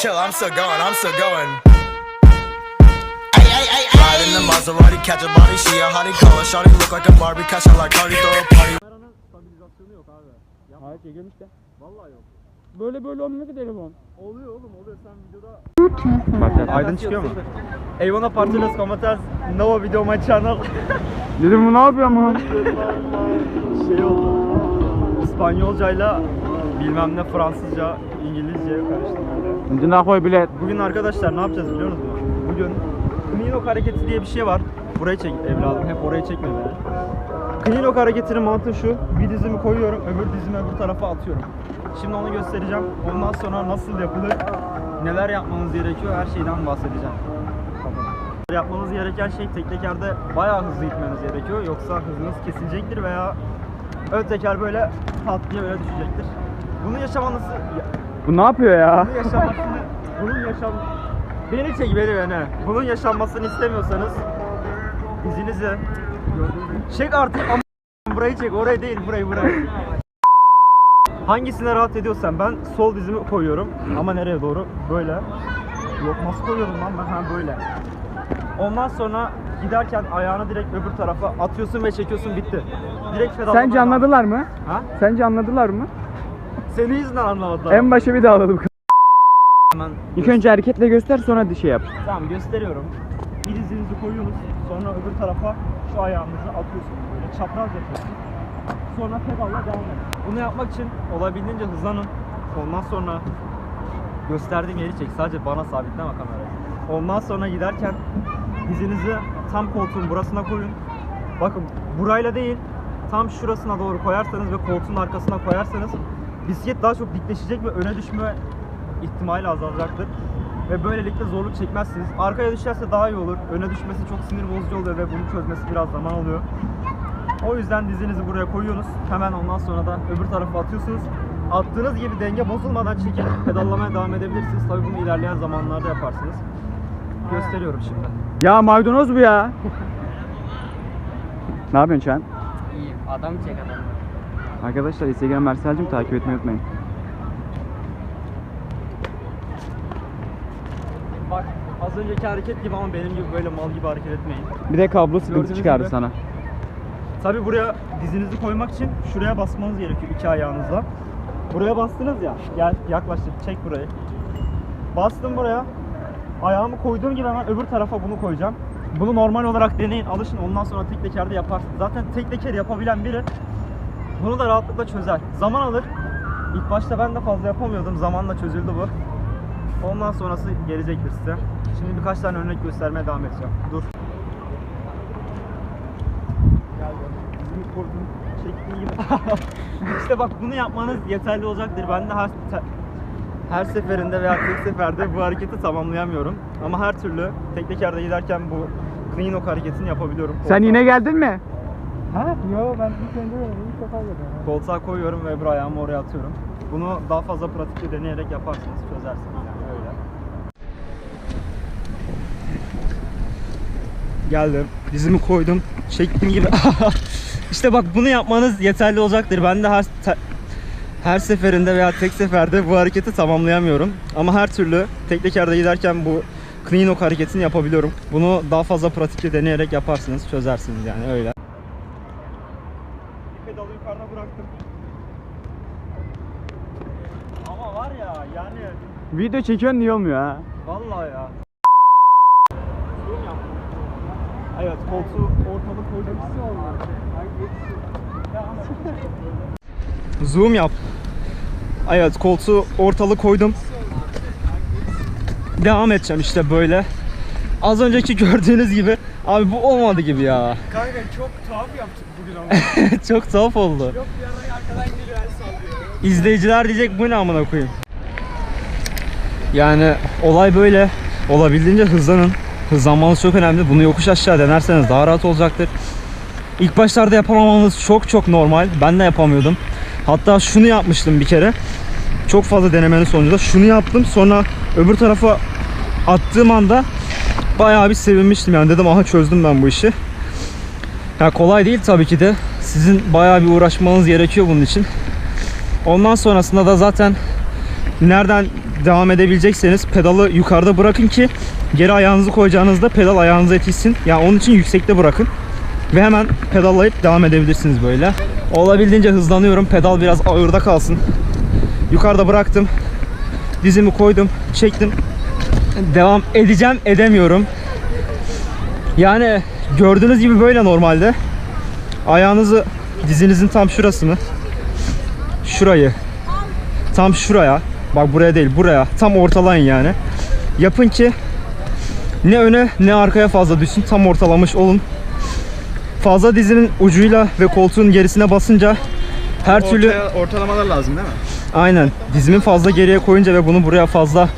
chill, I'm still going, I'm still going. Ride in the Maserati, catch a body, she a hottie, call her shawty, look like a Barbie, catch her like Cardi, throw a party. Kameranın stabilizasyonu yok abi. Yapma. Hayır çekiyorum işte. Vallahi yok. Böyle böyle olmuyor ki telefon. Oluyor oğlum oluyor sen videoda Aydın çıkıyor mu? Eyvana parçalas komentar Nova video my channel Dedim bu ne yapıyor ama? şey oldu. İspanyolcayla bilmem ne Fransızca, İngilizce karıştı Ucuna koy bilet. Bugün arkadaşlar ne yapacağız biliyor musunuz? Bugün clean lock hareketi diye bir şey var. Burayı çek evladım hep oraya çekme beni. Clean lock hareketinin mantığı şu. Bir dizimi koyuyorum, öbür dizimi öbür tarafa atıyorum. Şimdi onu göstereceğim. Ondan sonra nasıl yapılır, neler yapmanız gerekiyor her şeyden bahsedeceğim. Yapmanız gereken şey tek tekerde bayağı hızlı gitmeniz gerekiyor. Yoksa hızınız kesilecektir veya ön teker böyle pat diye böyle düşecektir. Bunu yaşamanız Bu ne yapıyor ya? bunun yaşanmasını, bunun yaşam... Beni çek beni beni. Bunun yaşanmasını istemiyorsanız izinizi çek artık am- burayı çek orayı değil burayı burayı. Hangisine rahat ediyorsan ben sol dizimi koyuyorum ama nereye doğru? Böyle. Yok nasıl koyuyorum lan ben ha böyle. Ondan sonra giderken ayağını direkt öbür tarafa atıyorsun ve çekiyorsun bitti. Direkt. Sence anladılar mı? Ha? Sence anladılar mı? Senin yüzünden anlamadılar. En başa bir daha alalım. Hemen İlk önce hareketle göster sonra şey yap. Tamam gösteriyorum. Bir dizinizi koyuyorsunuz. Sonra öbür tarafa şu ayağınızı atıyorsunuz. Böyle çapraz yapıyorsunuz. Sonra pedalla devam edin. Bunu yapmak için olabildiğince hızlanın. Ondan sonra gösterdiğim yeri çek. Sadece bana sabitleme kamerayı. Ondan sonra giderken dizinizi tam koltuğun burasına koyun. Bakın burayla değil tam şurasına doğru koyarsanız ve koltuğun arkasına koyarsanız bisiklet daha çok dikleşecek ve öne düşme ihtimali azalacaktır. Ve böylelikle zorluk çekmezsiniz. Arkaya düşerse daha iyi olur. Öne düşmesi çok sinir bozucu oluyor ve bunu çözmesi biraz zaman oluyor. O yüzden dizinizi buraya koyuyorsunuz. Hemen ondan sonra da öbür tarafa atıyorsunuz. Attığınız gibi denge bozulmadan çekip pedallamaya devam edebilirsiniz. Tabii bunu ilerleyen zamanlarda yaparsınız. Gösteriyorum şimdi. Ya maydanoz bu ya. ne yapıyorsun Çağan? İyi adam çek adam. Arkadaşlar Instagram Mersel'cim takip etmeyi unutmayın. Bak az önceki hareket gibi ama benim gibi böyle mal gibi hareket etmeyin. Bir de kablo sıkıntı Gördüğünüz çıkardı gibi. sana. Tabi buraya dizinizi koymak için şuraya basmanız gerekiyor iki ayağınızla. Buraya bastınız ya. Gel yaklaştır. Çek burayı. Bastım buraya. Ayağımı koyduğum gibi hemen öbür tarafa bunu koyacağım. Bunu normal olarak deneyin, alışın. Ondan sonra tek tekerde yaparsınız. Zaten tek teker yapabilen biri bunu da rahatlıkla çözer. Zaman alır. İlk başta ben de fazla yapamıyordum. Zamanla çözüldü bu. Ondan sonrası gelecektir size. Şimdi birkaç tane örnek göstermeye devam edeceğim. Dur. İşte bak bunu yapmanız yeterli olacaktır. Ben de her her seferinde veya tek seferde bu hareketi tamamlayamıyorum. Ama her türlü tek tekerde giderken bu clean hook hareketini yapabiliyorum. Sen yine geldin mi? Ha? Yo ben ilk önce ilk defa Koltuğa koyuyorum ve öbür ayağımı oraya atıyorum. Bunu daha fazla pratikle deneyerek yaparsınız, çözersiniz yani öyle. Geldim, dizimi koydum, çektiğim gibi. işte bak bunu yapmanız yeterli olacaktır. Ben de her her seferinde veya tek seferde bu hareketi tamamlayamıyorum. Ama her türlü tek tekerde giderken bu clean hareketini yapabiliyorum. Bunu daha fazla pratikle deneyerek yaparsınız, çözersiniz yani öyle. Pedalı yukarıda bıraktım. Ama var ya yani Video çekiyorsun niye olmuyor ha? vallahi ya. Evet koltuğu ortalık koydum. Zoom yap. Evet koltuğu ortalık koydum. Devam edeceğim işte böyle. Az önceki gördüğünüz gibi abi bu olmadı gibi ya. Kanka çok tuhaf yaptık bugün ama. Çok tuhaf oldu. Yok bir yana arkadan geliyor el sallıyor. İzleyiciler diyecek bu ne amına koyayım. Yani olay böyle. Olabildiğince hızlanın. Hızlanmanız çok önemli. Bunu yokuş aşağı denerseniz daha rahat olacaktır. İlk başlarda yapamamanız çok çok normal. Ben de yapamıyordum. Hatta şunu yapmıştım bir kere. Çok fazla denemenin sonucunda şunu yaptım. Sonra öbür tarafa attığım anda bayağı bir sevinmiştim. Yani dedim aha çözdüm ben bu işi. Ya kolay değil tabii ki de. Sizin bayağı bir uğraşmanız gerekiyor bunun için. Ondan sonrasında da zaten nereden devam edebilecekseniz pedalı yukarıda bırakın ki geri ayağınızı koyacağınızda pedal ayağınıza yetişsin. Yani onun için yüksekte bırakın. Ve hemen pedallayıp devam edebilirsiniz böyle. Olabildiğince hızlanıyorum. Pedal biraz ağırda kalsın. Yukarıda bıraktım. Dizimi koydum. Çektim. Devam edeceğim. Edemiyorum. Yani gördüğünüz gibi böyle normalde. Ayağınızı dizinizin tam şurasını şurayı tam şuraya bak buraya değil buraya tam ortalayın yani. Yapın ki ne öne ne arkaya fazla düşsün tam ortalamış olun. Fazla dizinin ucuyla ve koltuğun gerisine basınca her türlü ortalamalar lazım değil mi? aynen dizimi fazla geriye koyunca ve bunu buraya fazla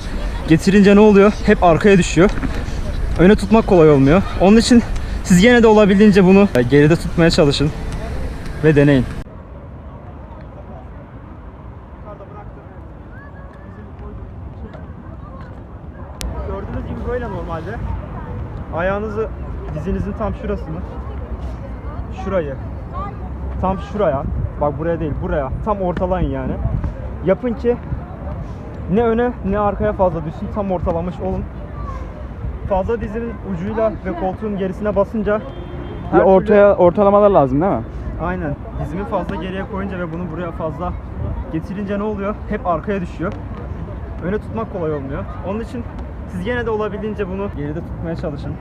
getirince ne oluyor? Hep arkaya düşüyor. Öne tutmak kolay olmuyor. Onun için siz yine de olabildiğince bunu geride tutmaya çalışın ve deneyin. Gördüğünüz gibi böyle normalde. Ayağınızı dizinizin tam şurasını şurayı tam şuraya bak buraya değil buraya tam ortalayın yani. Yapın ki ne öne ne arkaya fazla düşsün tam ortalamış olun. Fazla dizinin ucuyla ve koltuğun gerisine basınca Bir her türlü- ortaya ortalamalar lazım değil mi? Aynen. Dizimi fazla geriye koyunca ve bunu buraya fazla getirince ne oluyor? Hep arkaya düşüyor. Öne tutmak kolay olmuyor. Onun için siz yine de olabildiğince bunu geride tutmaya çalışın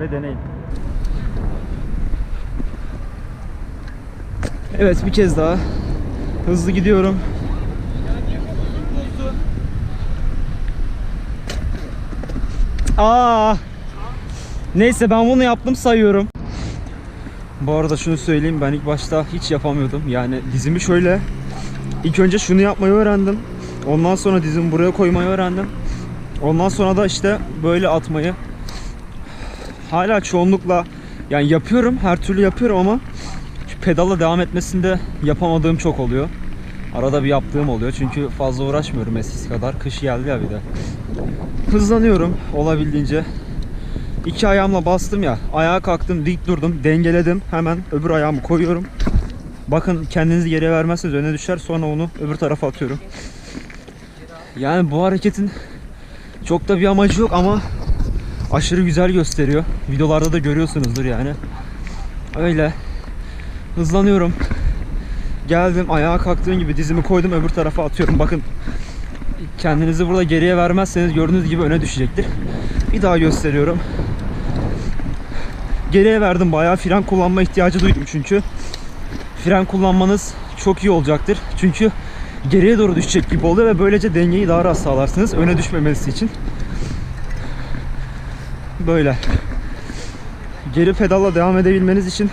ve deneyin. Evet bir kez daha hızlı gidiyorum. Aa! Neyse ben bunu yaptım sayıyorum. Bu arada şunu söyleyeyim ben ilk başta hiç yapamıyordum. Yani dizimi şöyle ilk önce şunu yapmayı öğrendim. Ondan sonra dizimi buraya koymayı öğrendim. Ondan sonra da işte böyle atmayı hala çoğunlukla yani yapıyorum her türlü yapıyorum ama şu pedalla devam etmesinde yapamadığım çok oluyor. Arada bir yaptığım oluyor çünkü fazla uğraşmıyorum eskisi kadar. Kış geldi ya bir de. Hızlanıyorum olabildiğince. İki ayağımla bastım ya. Ayağa kalktım, dik durdum, dengeledim. Hemen öbür ayağımı koyuyorum. Bakın kendinizi geriye vermezseniz öne düşer. Sonra onu öbür tarafa atıyorum. Yani bu hareketin çok da bir amacı yok ama aşırı güzel gösteriyor. Videolarda da görüyorsunuzdur yani. Öyle. Hızlanıyorum. Geldim ayağa kalktığım gibi dizimi koydum öbür tarafa atıyorum. Bakın kendinizi burada geriye vermezseniz gördüğünüz gibi öne düşecektir. Bir daha gösteriyorum. Geriye verdim bayağı fren kullanma ihtiyacı duydum çünkü. Fren kullanmanız çok iyi olacaktır. Çünkü geriye doğru düşecek gibi oluyor ve böylece dengeyi daha rahat sağlarsınız öne düşmemesi için. Böyle. Geri pedalla devam edebilmeniz için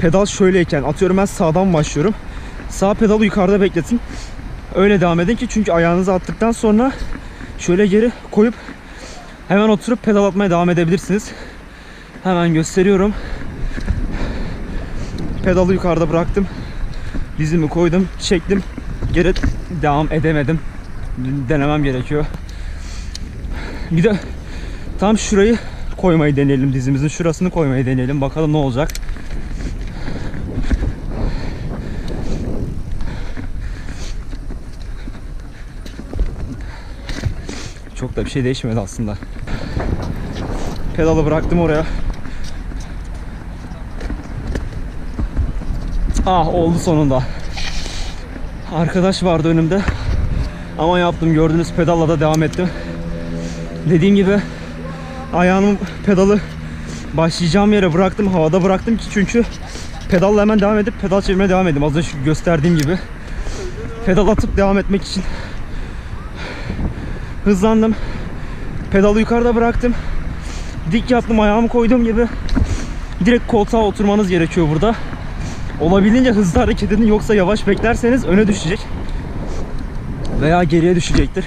pedal şöyleyken atıyorum ben sağdan başlıyorum. Sağ pedalı yukarıda bekletin. Öyle devam edin ki çünkü ayağınızı attıktan sonra şöyle geri koyup hemen oturup pedal atmaya devam edebilirsiniz. Hemen gösteriyorum. Pedalı yukarıda bıraktım. Dizimi koydum, çektim. Geri devam edemedim. Denemem gerekiyor. Bir de tam şurayı koymayı deneyelim. Dizimizin şurasını koymayı deneyelim. Bakalım ne olacak. Çok da bir şey değişmedi aslında. Pedalı bıraktım oraya. Ah oldu sonunda. Arkadaş vardı önümde. Ama yaptım gördünüz pedalla da devam ettim. Dediğim gibi ayağımın pedalı başlayacağım yere bıraktım havada bıraktım ki çünkü pedalla hemen devam edip pedal çevirmeye devam edeyim. Az önce gösterdiğim gibi. Pedal atıp devam etmek için hızlandım. Pedalı yukarıda bıraktım. Dik yaptım ayağımı koyduğum gibi direkt koltuğa oturmanız gerekiyor burada. Olabildiğince hızlı hareket edin yoksa yavaş beklerseniz öne düşecek. Veya geriye düşecektir.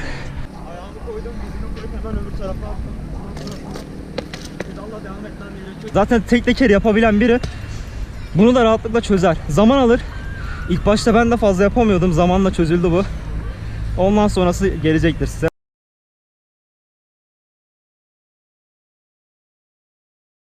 Ayağımı koydum, dizimi koyup hemen öbür tarafa attım. Pedalla devam etmem. Zaten tek teker yapabilen biri bunu da rahatlıkla çözer. Zaman alır. İlk başta ben de fazla yapamıyordum. Zamanla çözüldü bu. Ondan sonrası gelecektir size.